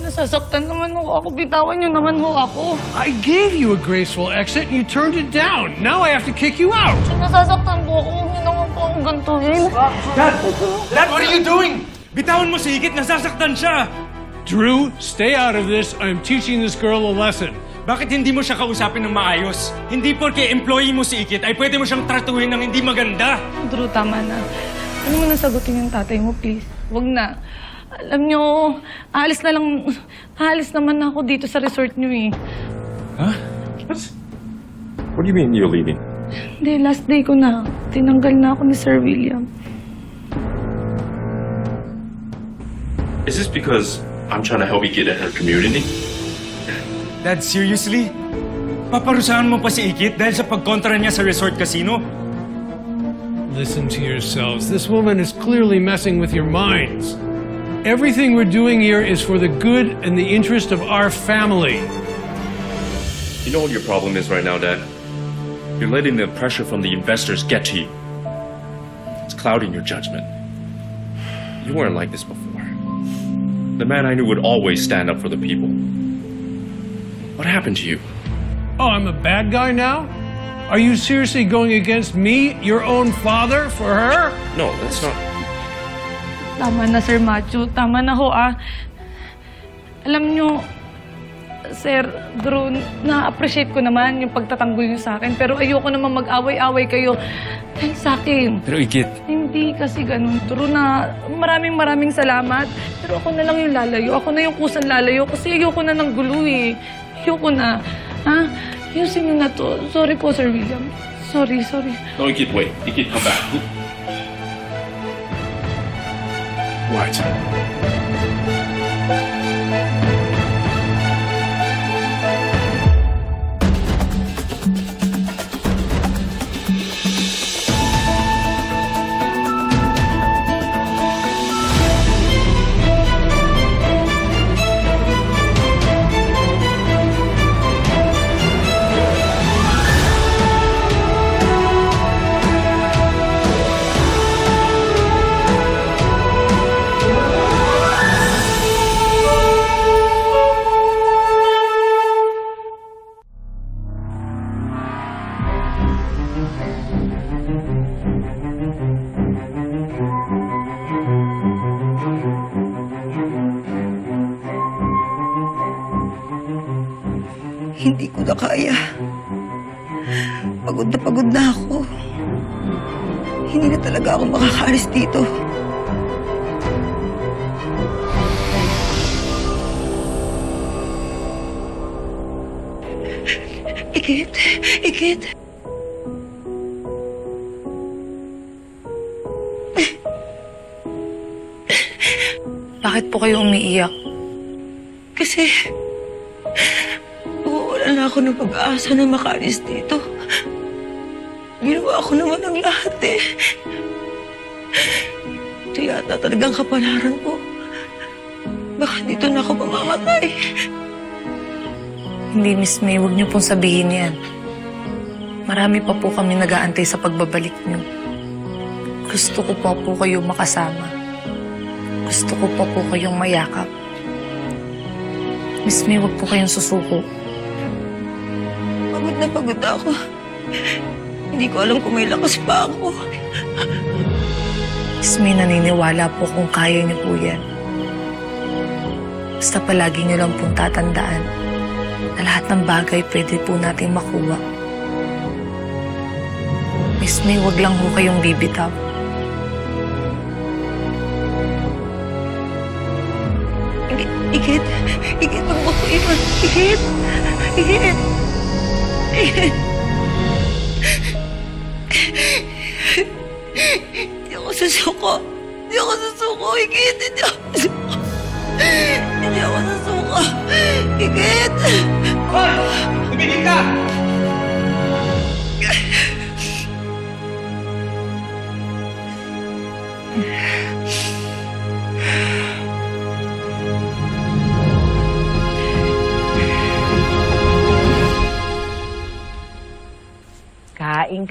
Nasasaktan naman ho ako. Bitawan niyo naman ho ako. I gave you a graceful exit and you turned it down. Now I have to kick you out. Nasasaktan po ako. Hindi naman po akong gantuhin. Dad! Dad, what are you doing? Bitawan mo si Ikit, nasasaktan siya! Drew, stay out of this. I'm teaching this girl a lesson. Bakit hindi mo siya kausapin ng maayos? Hindi porke employee mo si Ikit ay pwede mo siyang tratuhin ng hindi maganda. Drew, tama na. Ano mo nasagutin yung tatay mo, please? Huwag na. Alam niyo, alis na lang, alis naman na ako dito sa resort niyo eh. What do you mean you're leaving? Hindi, last day ko na. Tinanggal na ako ni Sir William. Is this because I'm trying to help you get in her community? Dad, seriously? Paparusahan mo pa si Ikit dahil sa pagkontra niya sa resort casino? Listen to yourselves. This woman is clearly messing with your minds. Everything we're doing here is for the good and the interest of our family. You know what your problem is right now, Dad? You're letting the pressure from the investors get to you. It's clouding your judgment. You weren't like this before. The man I knew would always stand up for the people. What happened to you? Oh, I'm a bad guy now? Are you seriously going against me, your own father, for her? No, that's not. Tama na, Sir Macho. Tama na ho, ah. Alam niyo, Sir Drew, na-appreciate ko naman yung pagtatanggol niyo sa akin. Pero ayoko naman mag-away-away kayo dahil sa akin. Pero Ikit, Hindi kasi ganun. True na maraming maraming salamat. Pero ako na lang yung lalayo. Ako na yung kusang lalayo kasi ayoko na ng gulo eh. Ayoko na. Ha? Ayusin niyo na to. Sorry po, Sir William. Sorry, sorry. No, Ikit, wait. Ikit, come back. What? Hindi ko na kaya. Pagod na pagod na ako. Hindi na talaga ako makakaalis dito. Ikit! Ikit! Bakit po kayo umiiyak? Kasi... Na ako ng pag-asa na makaalis dito. Ginawa ko naman ang lahat eh. Ito yata talagang kapalaran ko. Baka dito na ako mamamatay. Hindi, Miss May. Huwag niyo pong sabihin yan. Marami pa po kami nag-aantay sa pagbabalik niyo. Gusto ko pa po kayo makasama. Gusto ko pa po kayong mayakap. Miss May, huwag po kayong susuko. Pagod na pagod ako. Hindi ko alam kung may lakas pa ako. Miss May, naniniwala po kung kaya niyo po yan. Basta palagi niyo lang pong tatandaan na lahat ng bagay pwede po nating makuha. Miss May, huwag lang ho kayong bibitaw. Ikit, ikit, ikit, wag mo ko iwan. Ikit, ikit. Hindi ako susuko. Hindi ako susuko, ikit. Hindi ako susuko. Hindi ako susuko. Ikit. Hoy! Tumigil ka!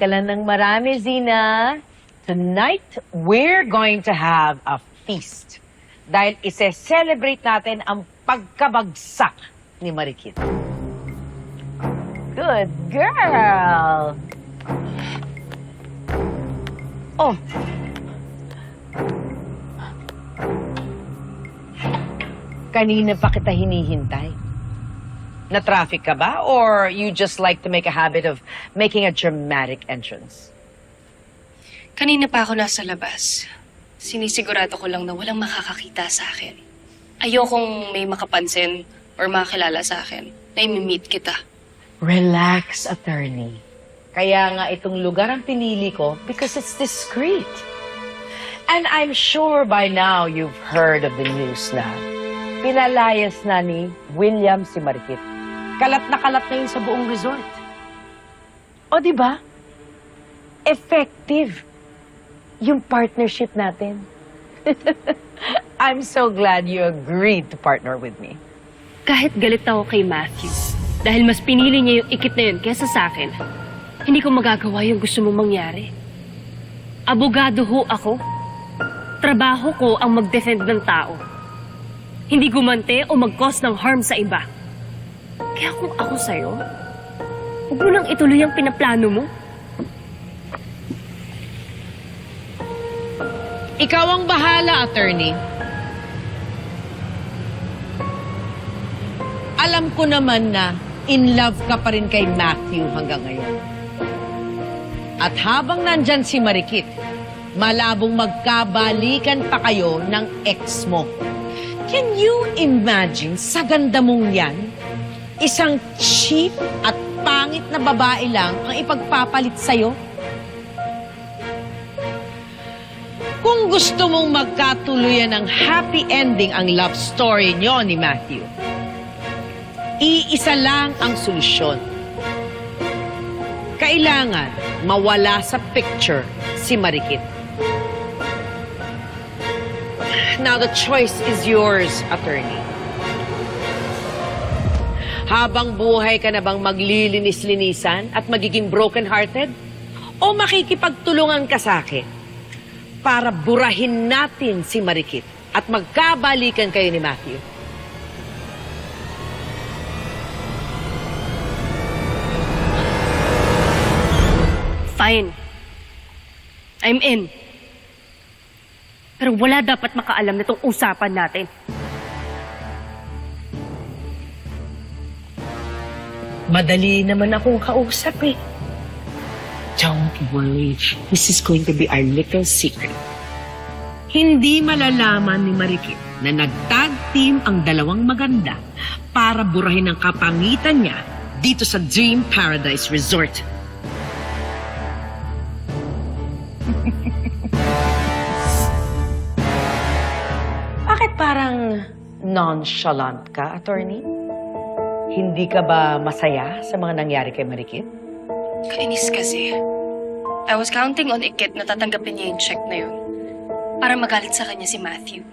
Ka lang ng marami, Zina. Tonight, we're going to have a feast. Dahil ise-celebrate natin ang pagkabagsak ni Marikit. Good girl! Oh. Kanina pa kita hinihintay. Na-traffic ka ba? Or you just like to make a habit of making a dramatic entrance? Kanina pa ako nasa labas. Sinisigurado ko lang na walang makakakita sa akin. Ayokong may makapansin or makakilala sa akin na imi-meet kita. Relax, attorney. Kaya nga itong lugar ang pinili ko because it's discreet. And I'm sure by now you've heard of the news na pinalayas na ni William si Marikit. Kalat na kalat na yun sa buong resort. O di ba? Effective yung partnership natin. I'm so glad you agreed to partner with me. Kahit galit ako kay Matthew, dahil mas pinili niya yung ikit na yun kesa sa akin, hindi ko magagawa yung gusto mong mangyari. Abogado ho ako. Trabaho ko ang mag-defend ng tao. Hindi gumante o mag-cause ng harm sa iba. Kaya kung ako sa'yo, huwag mo nang ituloy ang pinaplano mo. Ikaw ang bahala, attorney. Alam ko naman na in love ka pa rin kay Matthew hanggang ngayon. At habang nandyan si Marikit, malabong magkabalikan pa kayo ng ex mo. Can you imagine sa ganda mong yan? Isang cheap at pangit na babae lang ang ipagpapalit sa'yo? Kung gusto mong magkatuluyan ng happy ending ang love story nyo ni Matthew, iisa lang ang solusyon. Kailangan mawala sa picture si Marikit. Now the choice is yours, attorney. Habang buhay ka na bang maglilinis-linisan at magiging broken-hearted? O makikipagtulungan ka sa akin? para burahin natin si Marikit at magkabalikan kayo ni Matthew. Fine. I'm in. Pero wala dapat makaalam na itong usapan natin. Madali naman akong kausap eh. Don't worry. This is going to be our little secret. Hindi malalaman ni Marikit na nag-tag team ang dalawang maganda para burahin ang kapangitan niya dito sa Dream Paradise Resort. Bakit parang nonchalant ka, attorney? Hindi ka ba masaya sa mga nangyari kay Marikit? Kainis kasi. I was counting on Ikit na tatanggapin niya yung check na yun. Para magalit sa kanya si Matthew.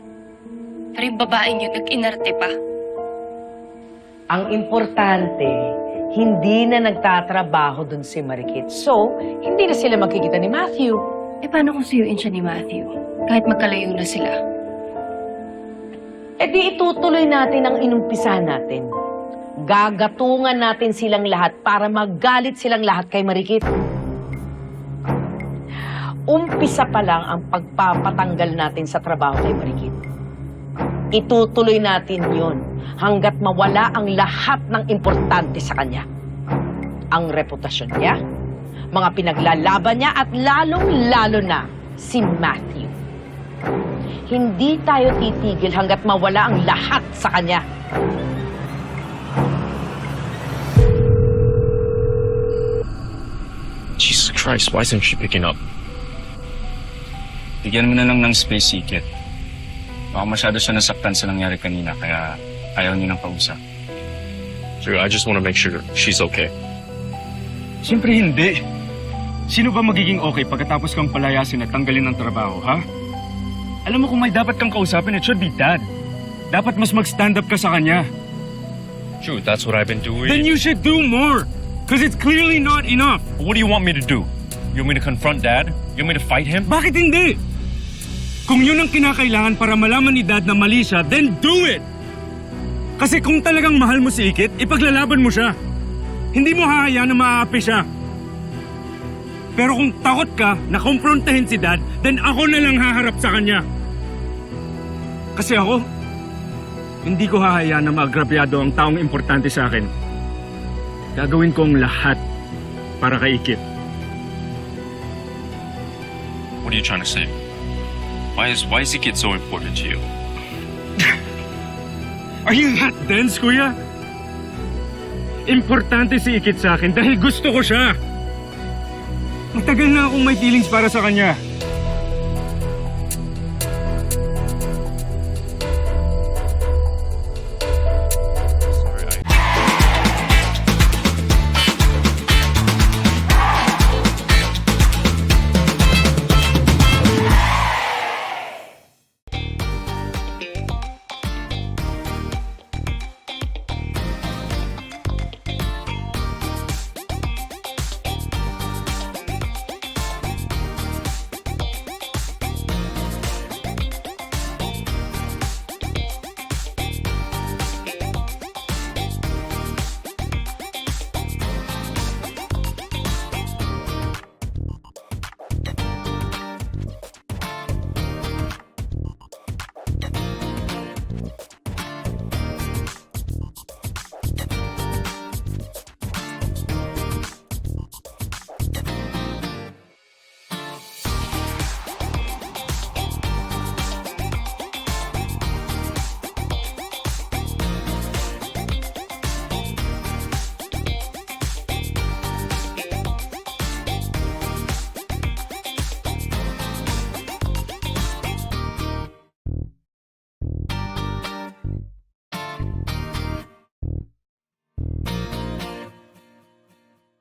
Pero yung babaeng yun, nag-inarte pa. Ang importante, hindi na nagtatrabaho dun si Marikit. So, hindi na sila magkikita ni Matthew. Eh paano kung suyuin siya ni Matthew? Kahit magkalayo na sila. E di itutuloy natin ang inumpisa natin. Gagatungan natin silang lahat para magalit silang lahat kay Marikit. Umpisa pa lang ang pagpapatanggal natin sa trabaho kay Marikit. Itutuloy natin yon hanggat mawala ang lahat ng importante sa kanya. Ang reputasyon niya, mga pinaglalaban niya at lalong-lalo na si Matthew. Hindi tayo titigil hanggat mawala ang lahat sa kanya. Christ, why isn't she picking up? Bigyan mo na lang ng space, Ikit. Baka masyado siya nasaktan sa nangyari kanina, kaya ayaw niya ng kausap. Drew, I just want to make sure she's okay. Siyempre hindi. Sino ba magiging okay pagkatapos kang palayasin at tanggalin ng trabaho, ha? Alam mo kung may dapat kang kausapin, it should be dad. Dapat mas mag-stand up ka sa kanya. Drew, that's what I've been doing. Then you should do more. Because it's clearly not enough. What do you want me to do? You want me to confront Dad? You want me to fight him? Bakit hindi? Kung yun ang kinakailangan para malaman ni dad na mali siya, then do it! Kasi kung talagang mahal mo si Ikit, ipaglalaban mo siya. Hindi mo hahayaan na maaapi siya. Pero kung takot ka na kumprontahin si Dad, then ako na lang haharap sa kanya. Kasi ako, hindi ko hahayaan na maagrabyado ang taong importante sa akin. Gagawin ko ang lahat para kay Ikit. What are you trying to say? Why is why is the kid so important to you? Are you that dense, kuya? Importante si Ikit sa akin dahil gusto ko siya. Matagal na akong may feelings para sa kanya.